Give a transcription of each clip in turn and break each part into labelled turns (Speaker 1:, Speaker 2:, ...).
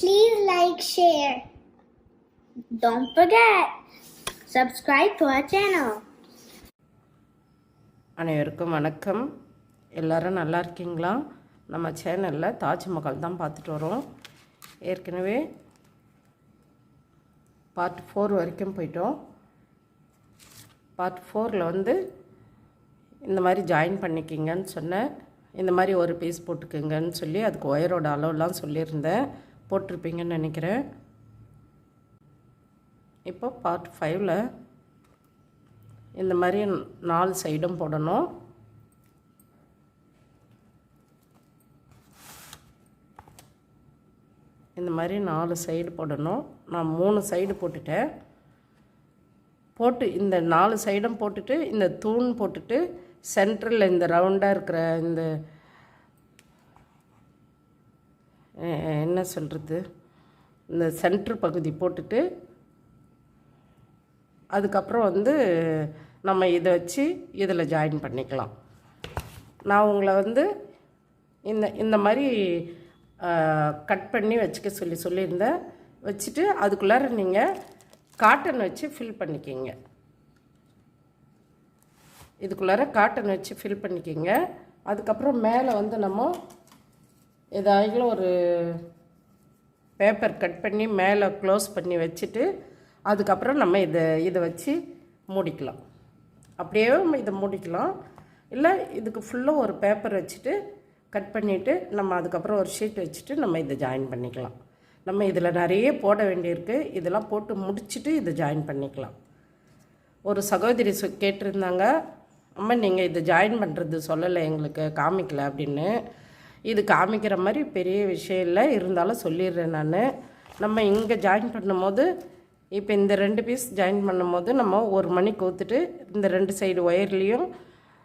Speaker 1: Please like, share. Don't forget, subscribe to our channel.
Speaker 2: அனைவருக்கும் வணக்கம். எல்லாரும் நல்லா இருக்கீங்களா? நம்ம சேனலில் தாஜ்மஹால் தான் பார்த்துட்டு வரோம். ஏற்கனவே பார்ட் ஃபோர் வரைக்கும் போயிட்டோம். பார்ட் ஃபோரில் வந்து இந்த மாதிரி ஜாயின் பண்ணிக்கிங்கன்னு சொன்னேன். இந்த மாதிரி ஒரு பீஸ் போட்டுக்குங்கன்னு சொல்லி அதுக்கு ஒயரோட அளவுலாம் சொல்லியிருந்தேன். போட்டிருப்பீங்கன்னு நினைக்கிறேன். இப்போ பார்ட் ஃபைவ்ல இந்த மாதிரி நாலு சைடும் போடணும். இந்த மாதிரி நாலு சைடு போடணும். நான் மூணு சைடு போட்டுட்டேன். போட்டு இந்த நாலு சைடும் போட்டுட்டு இந்த தூண் போட்டுட்டு சென்டரில் இந்த ரவுண்டாக இருக்கிற இந்த என்ன சொல்கிறது இந்த சென்ட்ரு பகுதி போட்டுட்டு அதுக்கப்புறம் வந்து நம்ம இதை வச்சு இதில் ஜாயின் பண்ணிக்கலாம். நான் உங்களை வந்து இந்த இந்த மாதிரி கட் பண்ணி வச்சுக்க சொல்லி சொல்லியிருந்தேன். வச்சுட்டு அதுக்குள்ளார நீங்கள் காட்டன் வச்சு ஃபில் பண்ணிக்கிங்க. இதுக்குள்ளார காட்டன் வச்சு ஃபில் பண்ணிக்கிங்க. அதுக்கப்புறம் மேலே வந்து நம்ம ஏதாயிலும் ஒரு பேப்பர் கட் பண்ணி மேலே க்ளோஸ் பண்ணி வச்சுட்டு அதுக்கப்புறம் நம்ம இதை இதை வச்சு மூடிக்கலாம். அப்படியே இதை மூடிக்கலாம். இல்லை இதுக்கு ஃபுல்லாக ஒரு பேப்பர் வச்சுட்டு கட் பண்ணிவிட்டு நம்ம அதுக்கப்புறம் ஒரு ஷீட் வச்சுட்டு நம்ம இதை ஜாயின் பண்ணிக்கலாம். நம்ம இதில் நிறைய போட வேண்டியிருக்கு. இதெல்லாம் போட்டு முடிச்சுட்டு இதை ஜாயின் பண்ணிக்கலாம். ஒரு சகோதரி கேட்டிருந்தாங்க அம்மா நீங்கள் இதை ஜாயின் பண்ணுறது சொல்லலை எங்களுக்கு காமிக்கல அப்படின்னு. இது காமிக்கிற மாதிரி பெரிய விஷயம் இல்லை. இருந்தாலும் சொல்லிடுறேன் நான். நம்ம இங்கே ஜாயின் பண்ணும்போது இப்போ இந்த ரெண்டு பீஸ் ஜாயின் பண்ணும்போது நம்ம ஒரு மணி கோத்துட்டு இந்த ரெண்டு சைடு ஒயர்லேயும்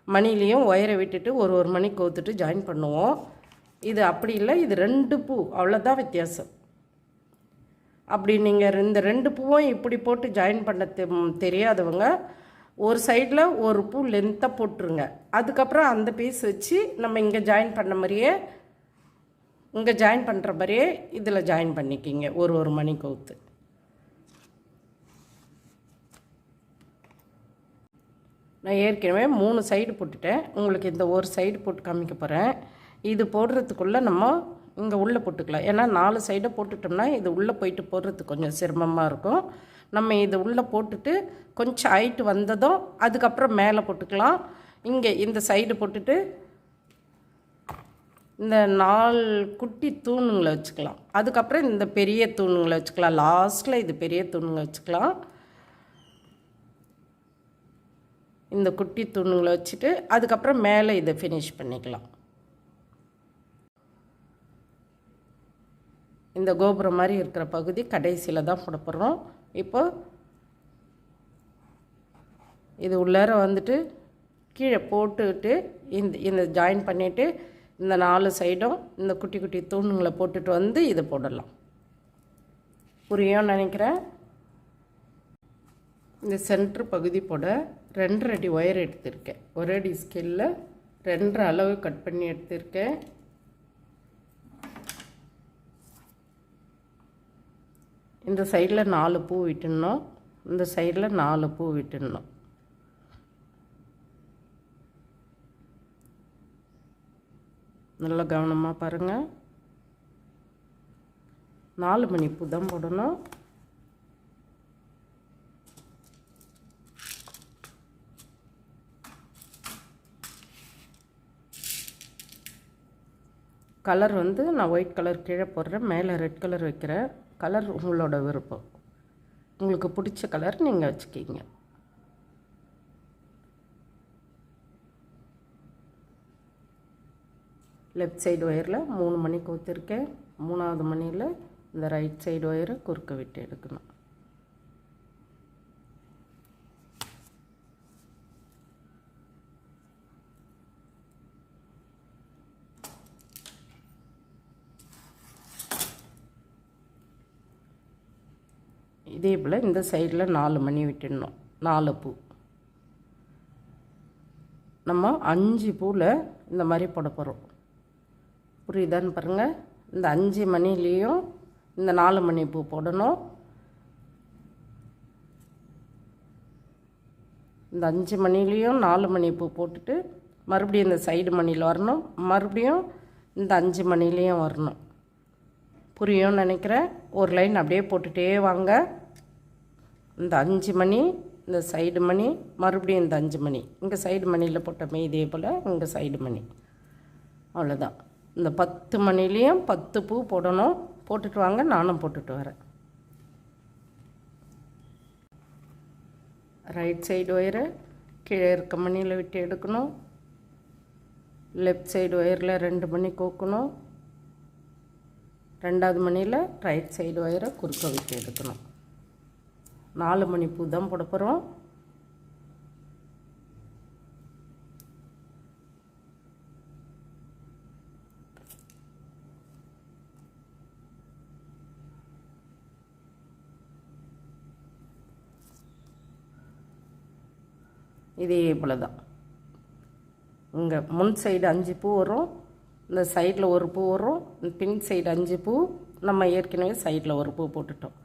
Speaker 2: மணிலையும் ஒயரை விட்டுட்டு ஒரு ஒரு மணி கோத்துட்டு ஜாயின் பண்ணுவோம். இது அப்படி இல்லை. இது ரெண்டு பூ. அவ்வளோதான் வித்தியாசம். அப்படி நீங்கள் இந்த ரெண்டு பூவும் இப்படி போட்டு ஜாயின் பண்ண தெ- தெரியாதவங்க ஒரு சைடில் ஒரு பூ லென்த்தாக போட்டுருங்க. அதுக்கப்புறம் அந்த பீஸ் வச்சு நம்ம இங்கே ஜாயின் பண்ண மாதிரியே இங்கே ஜாயின் பண்ணுற மாதிரியே இதில் ஜாயின் பண்ணிக்கிங்க ஒரு ஒரு மணி கவுத்து. நான் ஏற்கனவே மூணு சைடு போட்டுட்டேன். உங்களுக்கு இந்த ஒரு சைடு போட்டு காமிக்க போகிறேன் இது போடுறதுக்குள்ளே நம்ம இங்கே உள்ளே போட்டுக்கலாம். ஏன்னா நாலு சைடை போட்டுட்டோம்னா இது உள்ளே போயிட்டு போடுறதுக்கு கொஞ்சம் சிரமமாக இருக்கும். நம்ம இது உள்ளே போட்டுட்டு கொஞ்சம் ஹைட்டு வந்ததும் அதுக்கப்புறம் மேலே போட்டுக்கலாம். இங்கே இந்த சைடு போட்டுட்டு இந்த நாலு குட்டி தூணுங்களை வச்சுக்கலாம். அதுக்கப்புறம் இந்த பெரிய தூணுங்களை வச்சுக்கலாம். லாஸ்ட்டில் இது பெரிய தூணுங்களை வச்சுக்கலாம். இந்த குட்டி தூணுங்களை வச்சுட்டு அதுக்கப்புறம் மேலே இதை ஃபினிஷ் பண்ணிக்கலாம். இந்த கோபுரம் மாதிரி இருக்கிற பகுதி கடைசியில் தான் போட போகிறோம் இப்போ இது உள்ளார வந்துட்டு கீழே போட்டுக்கிட்டு இந்த இந்த ஜாயின் பண்ணிவிட்டு இந்த நாலு சைடும் இந்த குட்டி குட்டி தூணுங்களை போட்டுட்டு வந்து இதை போடலாம். புரியும் நினைக்கிறேன். இந்த சென்ட்ரு பகுதி போட ரெண்டரை அடி ஒயர் எடுத்திருக்கேன். ஒரு அடி ஸ்கேலில் ரெண்டரை அளவு கட் பண்ணி எடுத்திருக்கேன். இந்த சைடில் நாலு பூ விட்டுடணும். இந்த சைடில் நாலு பூ விட்டுடணும். நல்லா கவனமாக பாருங்கள் நாலு மணி பூ தான் போடணும். கலர் வந்து நான் ஒயிட் கலர் கீழே போடுறேன். மேலே ரெட் கலர் வைக்கிறேன். கலர் உங்களோட விருப்பம். உங்களுக்கு பிடிச்ச கலர் நீங்கள் வச்சுக்கிங்க. லெஃப்ட் சைடு ஒயரில் மூணு மணி கோத்திருக்கேன். மூணாவது மணியில் இந்த ரைட் சைடு ஒயரை குறுக்க விட்டு எடுக்கணும் இதே போல் இந்த சைடில் நாலு மணி விட்டுடணும். நாலு பூ. நம்ம அஞ்சு பூவில் இந்த மாதிரி போட போகிறோம் புரியுதான்னு பாருங்கள் இந்த அஞ்சு மணிலேயும் இந்த நாலு மணி பூ போடணும். இந்த அஞ்சு மணிலேயும் நாலு மணி பூ போட்டுட்டு மறுபடியும் இந்த சைடு மணியில் வரணும். மறுபடியும் இந்த அஞ்சு மணிலேயும் வரணும். புரியும்னு நினைக்கிறேன். ஒரு லைன் அப்படியே போட்டுகிட்டே வாங்க. இந்த அஞ்சு மணி இந்த சைடு மணி மறுபடியும் இந்த அஞ்சு மணி. இங்கே சைடு மணியில் போட்டோமே இதே போல் இங்கே சைடு மணி. அவ்வளோதான் இந்த பத்து மணிலேயும் பத்து பூ போடணும். போட்டுட்டு வாங்க நானும் போட்டுட்டு வரேன். ரைட் சைடு ஒயரை கீழே இருக்க மணியில் விட்டு எடுக்கணும். லெஃப்ட் சைடு ஒயரில் ரெண்டு மணி கோக்கணும். ரெண்டாவது மணியில் ரைட் சைடு ஒயரை குறுக்க விட்டு எடுக்கணும். நாலு மணி பூ தான் போட போகிறோம் இதே போல் தான் இங்கே முன் சைடு அஞ்சு பூ வரும் இந்த சைடில் ஒரு பூ வரும் பின் சைடு அஞ்சு பூ நம்ம ஏற்கனவே சைடில் ஒரு பூ போட்டுட்டோம்.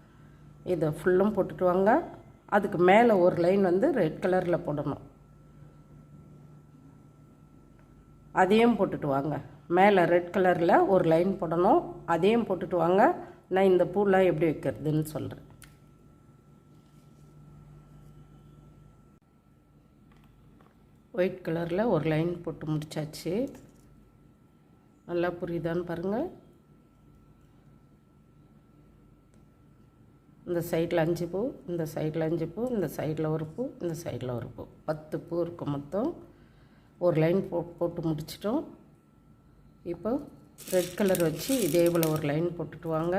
Speaker 2: இதை ஃபுல்லும் போட்டுட்டு வாங்க. அதுக்கு மேலே ஒரு லைன் வந்து ரெட் கலரில் போடணும். அதையும் போட்டுட்டு வாங்க. மேலே ரெட் கலரில் ஒரு லைன் போடணும். அதையும் போட்டுட்டு வாங்க. நான் இந்த பூலாம் எப்படி வைக்கிறதுன்னு சொல்கிறேன் ஒயிட் கலரில் ஒரு லைன் போட்டு முடிச்சாச்சு. நல்லா புரியுதான்னு பாருங்கள் இந்த சைடில் அஞ்சு பூ இந்த சைடில் அஞ்சு பூ இந்த சைடில் ஒரு பூ இந்த சைடில் ஒரு பூ. பத்து பூ இருக்கும் மொத்தம். ஒரு லைன் போ போட்டு முடிச்சிட்டோம். இப்போ ரெட் கலர் வச்சு இதே போல் ஒரு லைன் போட்டுட்டு வாங்க.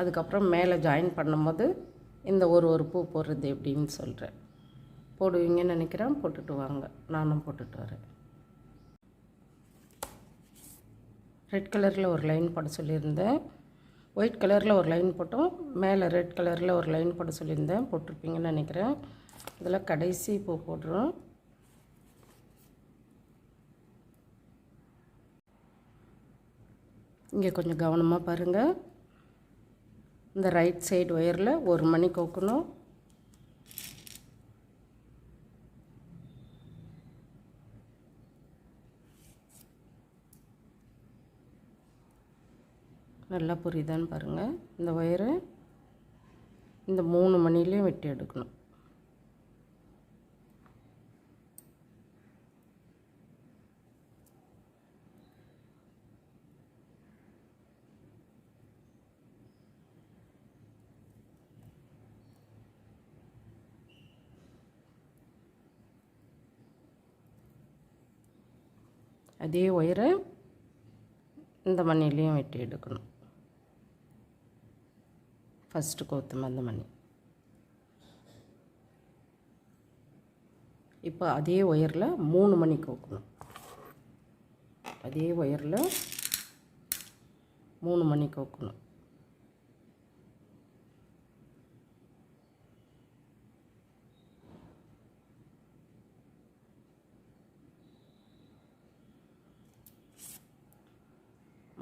Speaker 2: அதுக்கப்புறம் மேலே ஜாயின் பண்ணும்போது இந்த ஒரு ஒரு பூ போடுறது எப்படின்னு சொல்கிறேன். போடுவீங்கன்னு நினைக்கிறேன். போட்டுட்டு வாங்க. நானும் போட்டுட்டு வரேன். ரெட் கலரில் ஒரு லைன் போட சொல்லியிருந்தேன். ஒயிட் கலரில் ஒரு லைன் போட்டோம். மேலே ரெட் கலரில் ஒரு லைன் போட சொல்லியிருந்தேன். போட்டிருப்பீங்கன்னு நினைக்கிறேன். இதில் கடைசி பூ போடுறோம். இங்கே கொஞ்சம் கவனமாக பாருங்கள் இந்த ரைட் சைடு ஒயரில் ஒரு மணி கோக்கணும். நல்லா புரியுதான்னு பாருங்கள் இந்த ஒயரை இந்த மூணு மணிலையும் வெட்டி எடுக்கணும். அதே ஒயரை இந்த மணிலையும் வெட்டி எடுக்கணும். ஃபஸ்ட்டு கோத்து அந்த மணி இப்போ அதே ஒயரில் மூணு மணி கோக்கணும். அதே ஒயரில் மூணு மணி கோக்கணும்.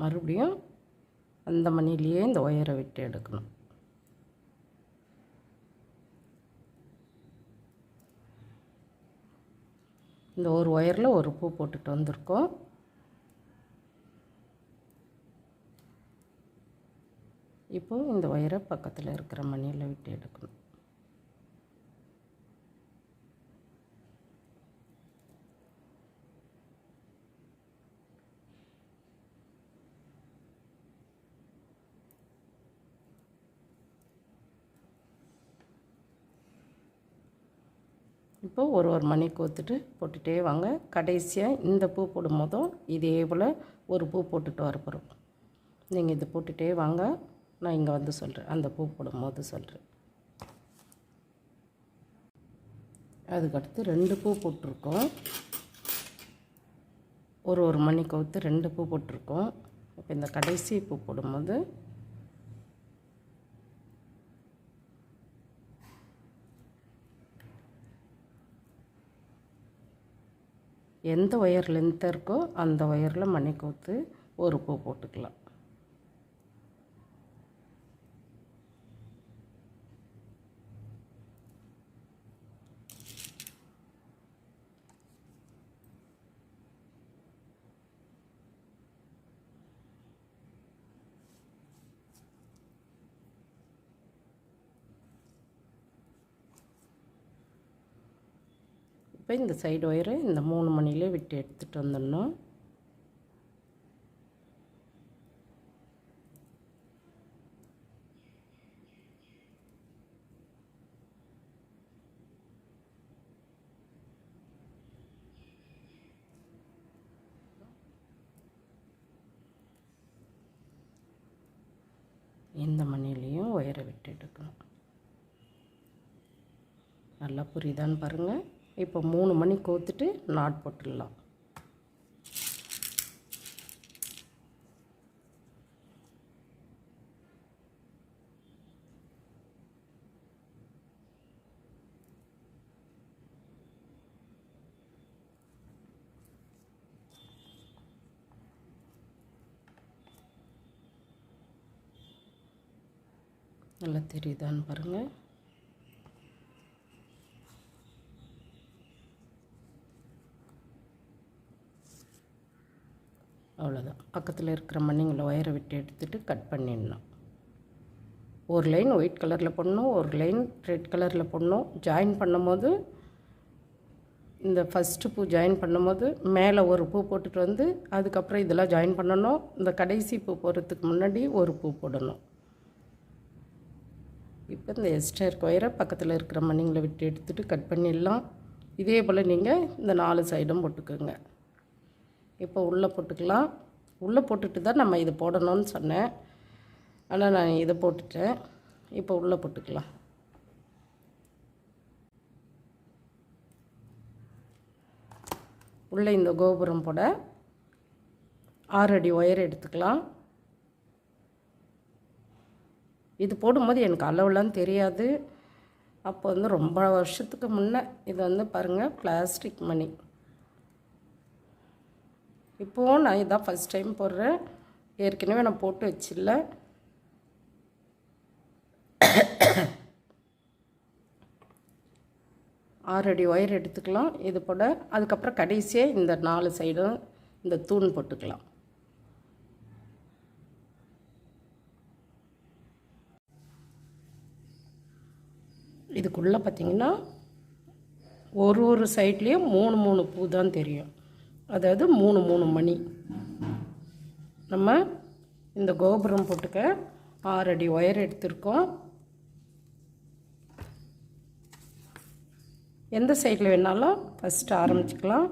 Speaker 2: மறுபடியும் அந்த மணிலேயே இந்த ஒயரை விட்டு எடுக்கணும். இந்த ஒரு ஒயரில் ஒரு பூ போட்டுட்டு வந்திருக்கோம். இப்போது இந்த ஒயரை பக்கத்தில் இருக்கிற மணியில் விட்டு எடுக்கணும். இப்போ ஒரு ஒரு மணி கோத்துட்டு போட்டுகிட்டே வாங்க. கடைசியாக இந்த பூ போடும் போதும் இதே போல் ஒரு பூ போட்டுட்டு வர போகிறோம் நீங்கள் இது போட்டுகிட்டே வாங்க. நான் இங்கே வந்து சொல்கிறேன் அந்த பூ போடும்போது சொல்கிறேன் அதுக்கடுத்து ரெண்டு பூ போட்டிருக்கோம். ஒரு ஒரு மணி கவுத்து ரெண்டு பூ போட்டிருக்கோம். இப்போ இந்த கடைசி பூ போடும்போது எந்த ஒயர் லென்த்தாக இருக்கோ அந்த ஒயரில் மணி கோத்து ஒரு பூ போட்டுக்கலாம். இப்போ இந்த சைடு ஒயரை இந்த மூணு மணிலே விட்டு எடுத்துகிட்டு வந்துடணும். இந்த மணிலையும் ஒயரை விட்டு எடுக்கணும். நல்லா புரியுதான்னு பாருங்கள் இப்போ மூணு மணி கோத்துட்டு நாட் போட்டுடலாம். நல்லா தெரியுதான்னு பாருங்கள் அவ்வளோதான் பக்கத்தில் இருக்கிற மண்ணிங்களை ஒயரை விட்டு எடுத்துட்டு கட் பண்ணிடணும். ஒரு லைன் ஒயிட் கலரில் போடணும் ஒரு லைன் ரெட் கலரில் போடணும். ஜாயின் பண்ணும்போது இந்த ஃபஸ்ட்டு பூ ஜாயின் பண்ணும்போது மேலே ஒரு பூ போட்டுட்டு வந்து அதுக்கப்புறம் இதெல்லாம் ஜாயின் பண்ணணும். இந்த கடைசி பூ போடுறதுக்கு முன்னாடி ஒரு பூ போடணும். இப்போ இந்த எக்ஸ்ட்ரா இருக்க ஒயரை பக்கத்தில் இருக்கிற மண்ணிங்களை விட்டு எடுத்துகிட்டு கட் பண்ணிடலாம். இதே போல் நீங்கள் இந்த நாலு சைடும் போட்டுக்கோங்க. இப்போ உள்ளே போட்டுக்கலாம். உள்ளே போட்டுட்டு தான் நம்ம இது போடணும்னு சொன்னேன். ஆனால் நான் இதை போட்டுட்டேன். இப்போ உள்ளே போட்டுக்கலாம். உள்ளே இந்த கோபுரம் போட ஆறு அடி ஒயர் எடுத்துக்கலாம். இது போடும்போது எனக்கு அளவுலாம் தெரியாது. அப்போ வந்து ரொம்ப வருஷத்துக்கு முன்னே இது வந்து பாருங்கள் பிளாஸ்டிக் மணி. இப்போவும் நான் இதான் ஃபஸ்ட் டைம் போடுறேன். ஏற்கனவே நான் போட்டு வச்சில்ல. ஆறடி ஒயர் எடுத்துக்கலாம். இது போட அதுக்கப்புறம் கடைசியாக இந்த நாலு சைடும் இந்த தூண் போட்டுக்கலாம். இதுக்குள்ளே பார்த்திங்கன்னா ஒரு ஒரு சைட்லேயும் மூணு மூணு பூ தான் தெரியும். அதாவது மூணு மூணு மணி. நம்ம இந்த கோபுரம் போட்டுக்க ஆறு அடி ஒயர் எடுத்திருக்கோம். எந்த சைடில் வேணாலும் ஃபஸ்ட்டு ஆரம்பிச்சுக்கலாம்.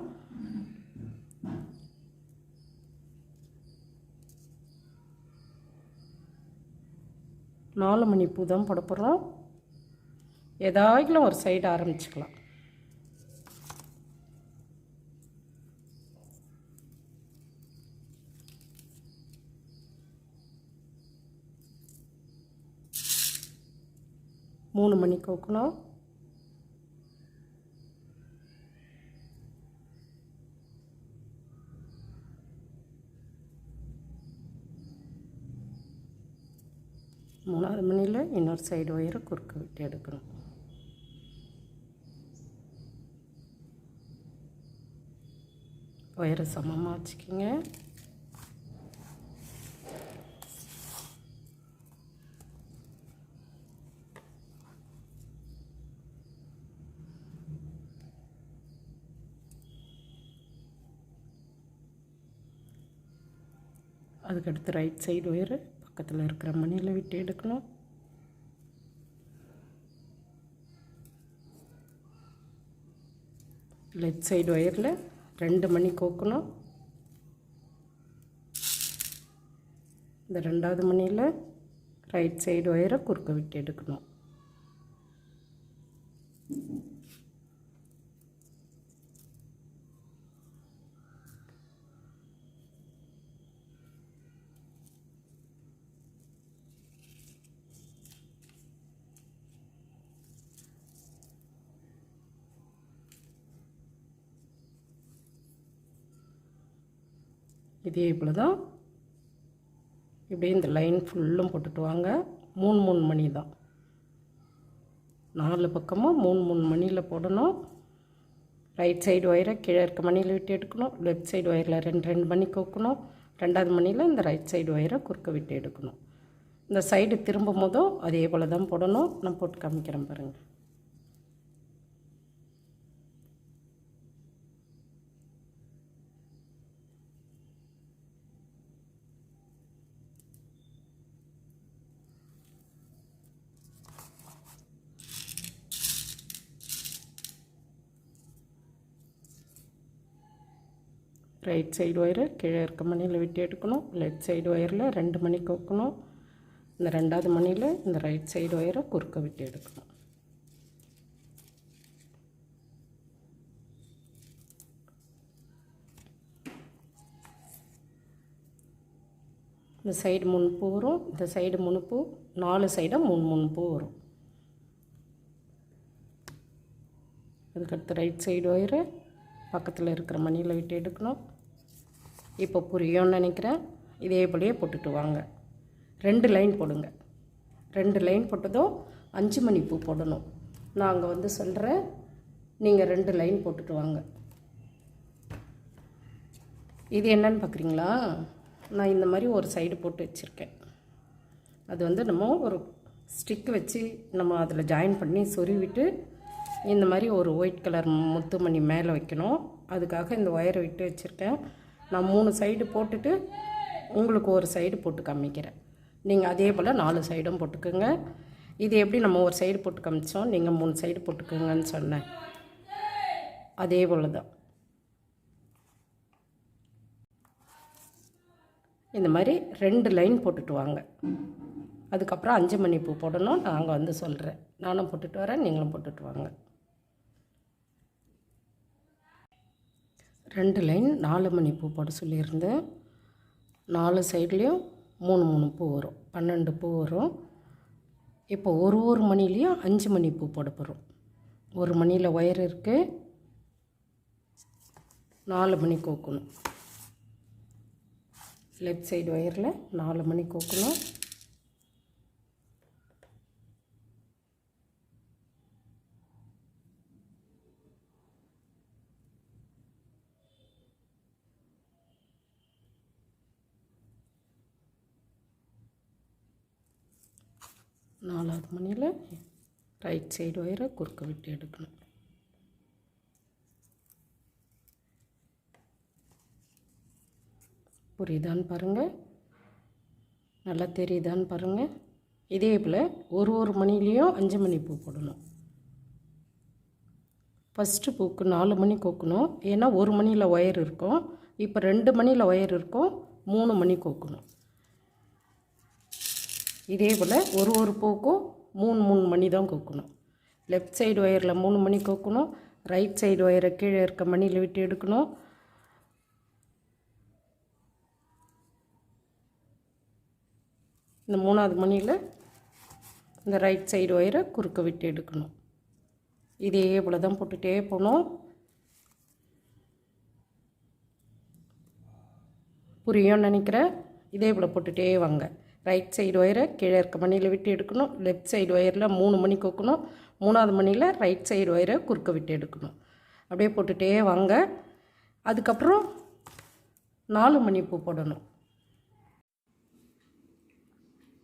Speaker 2: நாலு மணி பூ தான் போட போகிறோம் ஏதாகிலும் ஒரு சைடு ஆரம்பிச்சுக்கலாம். மூணு மணி கோக்கணும் மூணாவது மணியில் இன்னொரு சைடு ஒயரை குறுக்கு விட்டு எடுக்கணும். ஒயரை சமமாக வச்சுக்கிங்க. அதுக்கடுத்து ரைட் சைடு ஒயரு பக்கத்தில் இருக்கிற மணியில் விட்டு எடுக்கணும். லெஃப்ட் சைடு ஒயரில் ரெண்டு மணி கோக்கணும். இந்த ரெண்டாவது மணியில் ரைட் சைடு ஒயரை குறுக்க விட்டு எடுக்கணும். இதே போல் தான் இப்படியே இந்த லைன் ஃபுல்லும் போட்டுட்டு வாங்க. மூணு மூணு மணி தான் நாலு பக்கமும் மூணு மூணு மணியில் போடணும். ரைட் சைடு ஒயரை கீழே இருக்க மணியில் விட்டு எடுக்கணும். லெஃப்ட் சைடு ஒயரில் ரெண்டு ரெண்டு மணி கோக்கணும். ரெண்டாவது மணியில் இந்த ரைட் சைடு ஒயரை குறுக்க விட்டு எடுக்கணும். இந்த சைடு திரும்பும் போதும் அதே போல் தான் போடணும். நான் போட்டு காமிக்கிறேன் பாருங்கள் ரைட் சைடு ஒயரை கீழே இருக்க மணியில் விட்டு எடுக்கணும். லெஃப்ட் சைடு ஒயரில் ரெண்டு மணி கோக்கணும். இந்த ரெண்டாவது மணியில் இந்த ரைட் சைடு ஒயரை குறுக்க விட்டு எடுக்கணும். இந்த சைடு மூணு பூ வரும். இந்த சைடு மூணு பூ நாலு சைடாக மூணு மூணு பூ வரும். அதுக்கடுத்து ரைட் சைடு ஒயரு பக்கத்தில் இருக்கிற மணியில் விட்டு எடுக்கணும். இப்போ புரியும்னு நினைக்கிறேன். இதே போலயே போட்டுட்டு வாங்க. ரெண்டு லைன் போடுங்க. ரெண்டு லைன் போட்டதும் அஞ்சு மணி பூ போடணும். நான் அங்கே வந்து சொல்கிறேன் நீங்கள் ரெண்டு லைன் போட்டுட்டு வாங்க. இது என்னன்னு பார்க்குறீங்களா நான் இந்த மாதிரி ஒரு சைடு போட்டு வச்சுருக்கேன். அது வந்து நம்ம ஒரு ஸ்டிக் வச்சு நம்ம அதில் ஜாயின் பண்ணி சொருவிட்டு இந்த மாதிரி ஒரு ஒயிட் கலர் முத்துமணி மேலே வைக்கணும். அதுக்காக இந்த ஒயரை விட்டு வச்சுருக்கேன். நான் மூணு சைடு போட்டுட்டு உங்களுக்கு ஒரு சைடு போட்டு காமிக்கிறேன். நீங்கள் அதே போல் நாலு சைடும் போட்டுக்கோங்க. இது எப்படி நம்ம ஒரு சைடு போட்டு காமிச்சோம்? நீங்கள் மூணு சைடு போட்டுக்கோங்கன்னு சொன்னேன். அதே போல் தான் இந்த மாதிரி ரெண்டு லைன் போட்டுட்டு வாங்க. அதுக்கப்புறம் அஞ்சு மணி பூ போடணும் நாங்கள் வந்து சொல்கிறேன் நானும் போட்டுட்டு வரேன். நீங்களும் போட்டுட்டு வாங்க. ரெண்டு லைன் நாலு மணி பூ போட சொல்லியிருந்தேன் நாலு சைட்லேயும் மூணு மூணு பூ வரும். பன்னெண்டு பூ வரும். இப்போ ஒரு ஒரு மணிலேயும் அஞ்சு மணி பூ போட போகிறோம் ஒரு மணியில் ஒயர் இருக்குது நாலு மணி கோக்கணும். லெஃப்ட் சைடு ஒயரில் நாலு மணி கோக்கணும். நாலாவது மணியில் ரைட் சைடு ஒயரை குறுக்க விட்டு எடுக்கணும். புரியுதான்னு பாருங்கள் நல்லா தெரியுதான்னு பாருங்கள் இதே போல் ஒரு ஒரு மணிலேயும் அஞ்சு மணி பூ போடணும். ஃபஸ்ட்டு பூக்கு நாலு மணி கோக்கணும். ஏன்னா ஒரு மணியில் ஒயர் இருக்கும். இப்போ ரெண்டு மணியில் ஒயர் இருக்கும். மூணு மணி கோக்கணும். இதே போல் ஒரு ஒரு பூக்கும் மூணு மூணு மணி தான் கொக்கணும். லெஃப்ட் சைடு ஒயரில் மூணு மணி கொக்கணும். ரைட் சைடு ஒயரை கீழே இருக்க மணியில் விட்டு எடுக்கணும். இந்த மூணாவது மணியில் இந்த ரைட் சைடு ஒயரை குறுக்க விட்டு எடுக்கணும். இதே போல் தான் போட்டுகிட்டே போகணும். புரியும்னு நினைக்கிறேன். இதே போல் போட்டுகிட்டே வாங்க. ரைட் சைடு ஒயரை கீழே இருக்க மணியில் விட்டு எடுக்கணும். லெஃப்ட் சைடு ஒயரில் மூணு மணி கொக்கணும். மூணாவது மணியில் ரைட் சைடு ஒயரை குறுக்க விட்டு எடுக்கணும். அப்படியே போட்டுகிட்டே வாங்க. அதுக்கப்புறம் நாலு மணி பூ போடணும்.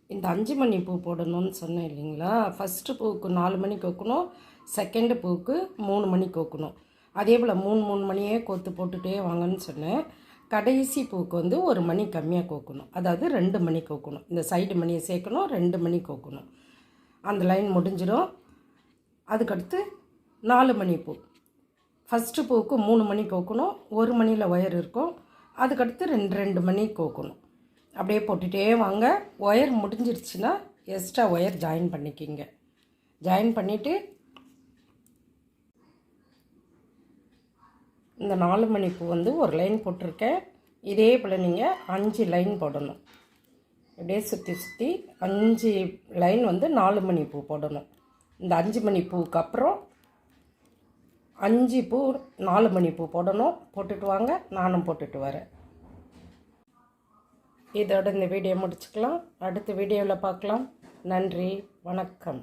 Speaker 2: இந்த அஞ்சு மணி பூ போடணும்னு சொன்னேன் இல்லைங்களா? ஃபஸ்ட்டு பூவுக்கு நாலு மணி கோக்கணும். செகண்டு பூவுக்கு மூணு மணி கோக்கணும். அதே போல் மூணு மூணு மணியே கோத்து போட்டுகிட்டே வாங்கன்னு சொன்னேன். கடைசி பூவுக்கு வந்து ஒரு மணி கம்மியாக கோக்கணும். அதாவது ரெண்டு மணி கோக்கணும். இந்த சைடு மணியை சேர்க்கணும் ரெண்டு மணி கோக்கணும். அந்த லைன் முடிஞ்சிடும். அதுக்கடுத்து நாலு மணி பூ. ஃபஸ்ட்டு பூவுக்கு மூணு மணி கோக்கணும். ஒரு மணியில் ஒயர் இருக்கும். அதுக்கடுத்து ரெண்டு ரெண்டு மணி கோக்கணும். அப்படியே போட்டுகிட்டே வாங்க. ஒயர் முடிஞ்சிருச்சுன்னா எக்ஸ்ட்ரா ஒயர் ஜாயின் பண்ணிக்கிங்க. ஜாயின் பண்ணிவிட்டு இந்த நாலு மணி பூ வந்து ஒரு லைன் போட்டிருக்கேன். இதே போல் நீங்கள் அஞ்சு லைன் போடணும். அப்படியே சுற்றி சுற்றி அஞ்சு லைன் வந்து நாலு மணி பூ போடணும். இந்த அஞ்சு மணி பூவுக்கு அப்புறம் அஞ்சு பூ நாலு மணி பூ போடணும். போட்டுட்டு வாங்க நானும் போட்டுட்டு வரேன். இதோட இந்த வீடியோ முடிச்சுக்கலாம். அடுத்த வீடியோவில் பார்க்கலாம். நன்றி வணக்கம்.